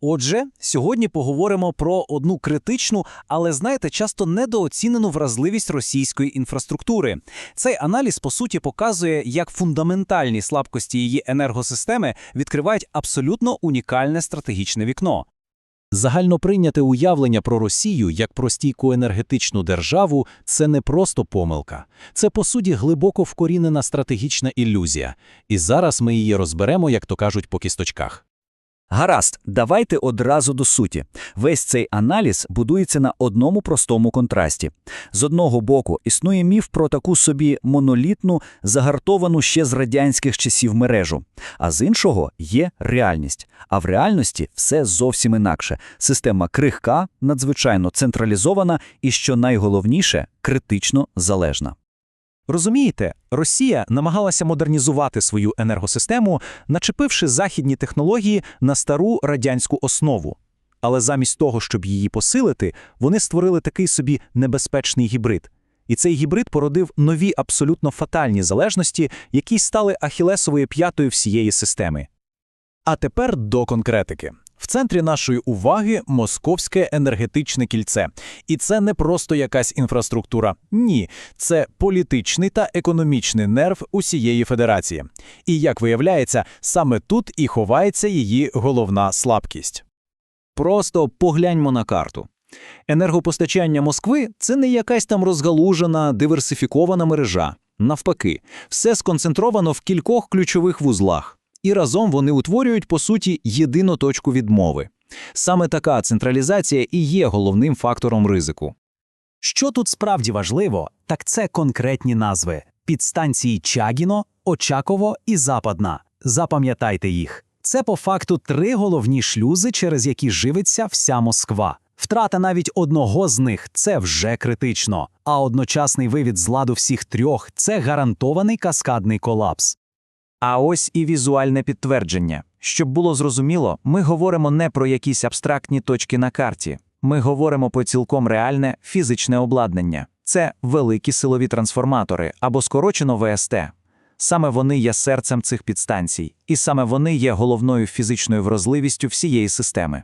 Отже, сьогодні поговоримо про одну критичну, але знаєте, часто недооцінену вразливість російської інфраструктури. Цей аналіз по суті показує, як фундаментальні слабкості її енергосистеми відкривають абсолютно унікальне стратегічне вікно. Загальноприйняте уявлення про Росію як про стійку енергетичну державу це не просто помилка. Це, по суті, глибоко вкорінена стратегічна ілюзія. І зараз ми її розберемо, як то кажуть, по кісточках. Гаразд, давайте одразу до суті. Весь цей аналіз будується на одному простому контрасті. З одного боку, існує міф про таку собі монолітну, загартовану ще з радянських часів мережу. А з іншого є реальність. А в реальності все зовсім інакше. Система крихка, надзвичайно централізована і, що найголовніше, критично залежна. Розумієте, Росія намагалася модернізувати свою енергосистему, начепивши західні технології на стару радянську основу. Але замість того, щоб її посилити, вони створили такий собі небезпечний гібрид. І цей гібрид породив нові абсолютно фатальні залежності, які стали ахілесовою п'ятою всієї системи. А тепер до конкретики. В центрі нашої уваги московське енергетичне кільце. І це не просто якась інфраструктура. Ні, це політичний та економічний нерв усієї федерації. І як виявляється, саме тут і ховається її головна слабкість. Просто погляньмо на карту. Енергопостачання Москви це не якась там розгалужена, диверсифікована мережа. Навпаки, все сконцентровано в кількох ключових вузлах і разом вони утворюють, по суті, єдину точку відмови. Саме така централізація і є головним фактором ризику. Що тут справді важливо, так це конкретні назви підстанції Чагіно, Очаково і Западна. Запам'ятайте їх. Це по факту три головні шлюзи, через які живиться вся Москва. Втрата навіть одного з них це вже критично, а одночасний вивід з ладу всіх трьох це гарантований каскадний колапс. А ось і візуальне підтвердження. Щоб було зрозуміло, ми говоримо не про якісь абстрактні точки на карті. Ми говоримо про цілком реальне фізичне обладнання. Це великі силові трансформатори або скорочено ВСТ. Саме вони є серцем цих підстанцій, і саме вони є головною фізичною вразливістю всієї системи.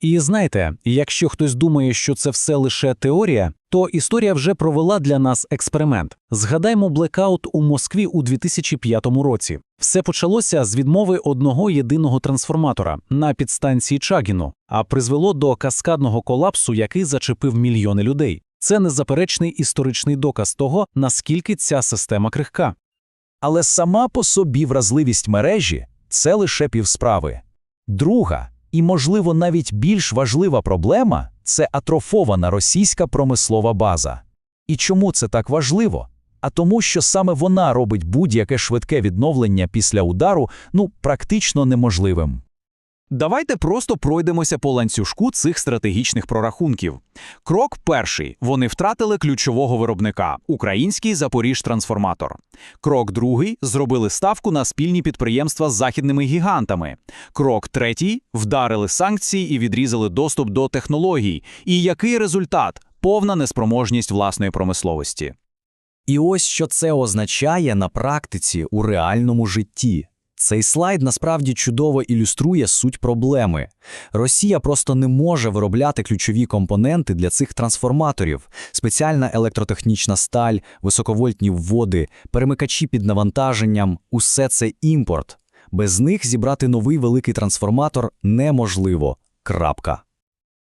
І знаєте, якщо хтось думає, що це все лише теорія, то історія вже провела для нас експеримент. Згадаймо блекаут у Москві у 2005 році. Все почалося з відмови одного єдиного трансформатора на підстанції Чагіно, а призвело до каскадного колапсу, який зачепив мільйони людей. Це незаперечний історичний доказ того, наскільки ця система крихка. Але сама по собі вразливість мережі це лише півсправи. Друга і, можливо, навіть більш важлива проблема це атрофована російська промислова база. І чому це так важливо? А тому, що саме вона робить будь-яке швидке відновлення після удару ну практично неможливим. Давайте просто пройдемося по ланцюжку цих стратегічних прорахунків. Крок перший: вони втратили ключового виробника український Запоріжтрансформатор. Крок другий зробили ставку на спільні підприємства з західними гігантами. Крок третій вдарили санкції і відрізали доступ до технологій. І який результат? Повна неспроможність власної промисловості. І ось що це означає на практиці у реальному житті. Цей слайд насправді чудово ілюструє суть проблеми. Росія просто не може виробляти ключові компоненти для цих трансформаторів: спеціальна електротехнічна сталь, високовольтні вводи, перемикачі під навантаженням усе це імпорт. Без них зібрати новий великий трансформатор неможливо. Крапка.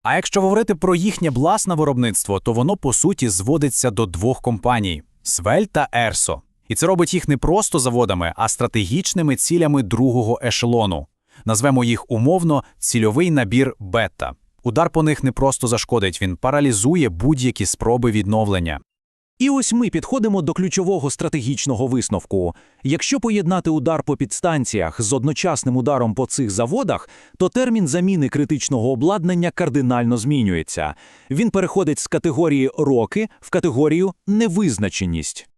А якщо говорити про їхнє власне виробництво, то воно по суті зводиться до двох компаній Свель та Ерсо. І це робить їх не просто заводами, а стратегічними цілями другого ешелону. Назвемо їх умовно цільовий набір бета. Удар по них не просто зашкодить, він паралізує будь-які спроби відновлення. І ось ми підходимо до ключового стратегічного висновку. Якщо поєднати удар по підстанціях з одночасним ударом по цих заводах, то термін заміни критичного обладнання кардинально змінюється. Він переходить з категорії роки в категорію невизначеність.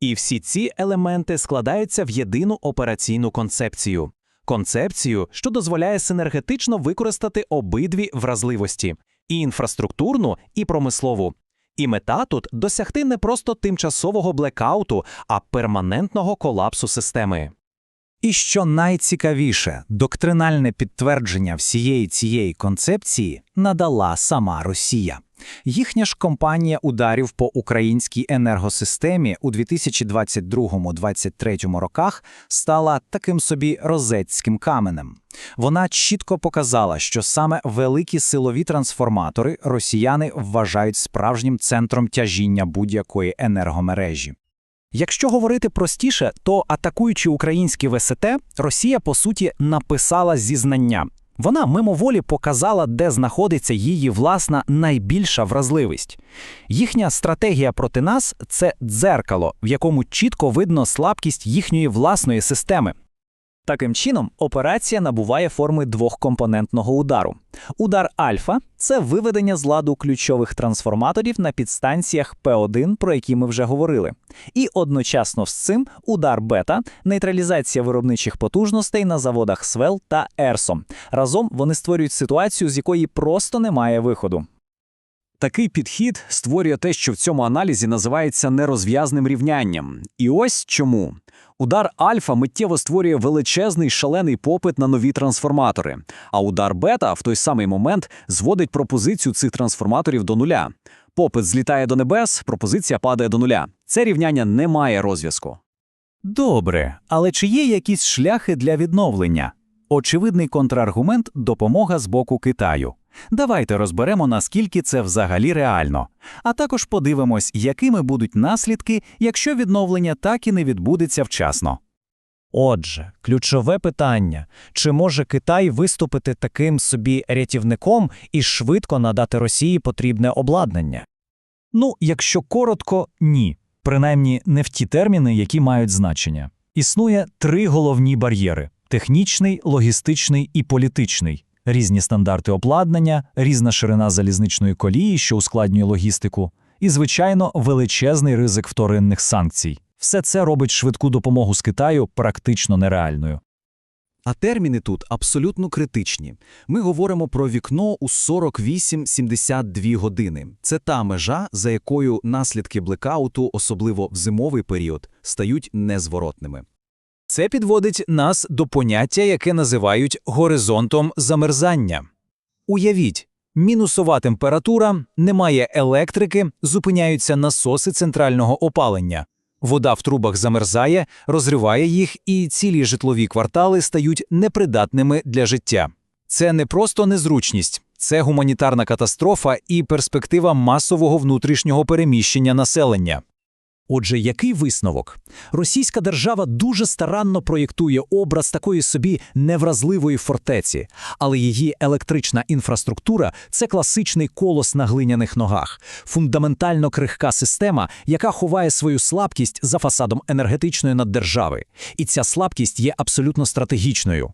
І всі ці елементи складаються в єдину операційну концепцію. Концепцію, що дозволяє синергетично використати обидві вразливості і інфраструктурну, і промислову. І мета тут досягти не просто тимчасового блекауту, а перманентного колапсу системи. І що найцікавіше, доктринальне підтвердження всієї цієї концепції надала сама Росія. Їхня ж компанія ударів по українській енергосистемі у 2022-2023 роках стала таким собі розетським каменем. Вона чітко показала, що саме великі силові трансформатори росіяни вважають справжнім центром тяжіння будь-якої енергомережі. Якщо говорити простіше, то атакуючи українські ВСТ, Росія по суті написала зізнання. Вона мимоволі показала, де знаходиться її власна найбільша вразливість. Їхня стратегія проти нас це дзеркало, в якому чітко видно слабкість їхньої власної системи. Таким чином, операція набуває форми двохкомпонентного удару. Удар альфа це виведення з ладу ключових трансформаторів на підстанціях П1, про які ми вже говорили. І одночасно з цим удар бета нейтралізація виробничих потужностей на заводах СВЕЛ та ЕРСО. Разом вони створюють ситуацію, з якої просто немає виходу. Такий підхід створює те, що в цьому аналізі називається нерозв'язним рівнянням. І ось чому. Удар альфа миттєво створює величезний шалений попит на нові трансформатори, а удар бета в той самий момент зводить пропозицію цих трансформаторів до нуля. Попит злітає до небес, пропозиція падає до нуля. Це рівняння не має розв'язку. Добре, але чи є якісь шляхи для відновлення? Очевидний контраргумент допомога з боку Китаю. Давайте розберемо, наскільки це взагалі реально. А також подивимось, якими будуть наслідки, якщо відновлення так і не відбудеться вчасно. Отже, ключове питання: чи може Китай виступити таким собі рятівником і швидко надати Росії потрібне обладнання? Ну, якщо коротко, ні. Принаймні не в ті терміни, які мають значення. Існує три головні бар'єри: технічний, логістичний і політичний. Різні стандарти обладнання, різна ширина залізничної колії, що ускладнює логістику, і, звичайно, величезний ризик вторинних санкцій. Все це робить швидку допомогу з Китаю практично нереальною. А терміни тут абсолютно критичні. Ми говоримо про вікно у 48-72 години. Це та межа, за якою наслідки блекауту, особливо в зимовий період, стають незворотними. Це підводить нас до поняття, яке називають горизонтом замерзання. Уявіть, мінусова температура, немає електрики, зупиняються насоси центрального опалення. Вода в трубах замерзає, розриває їх, і цілі житлові квартали стають непридатними для життя. Це не просто незручність, це гуманітарна катастрофа і перспектива масового внутрішнього переміщення населення. Отже, який висновок? Російська держава дуже старанно проєктує образ такої собі невразливої фортеці, але її електрична інфраструктура це класичний колос на глиняних ногах, фундаментально крихка система, яка ховає свою слабкість за фасадом енергетичної наддержави. І ця слабкість є абсолютно стратегічною.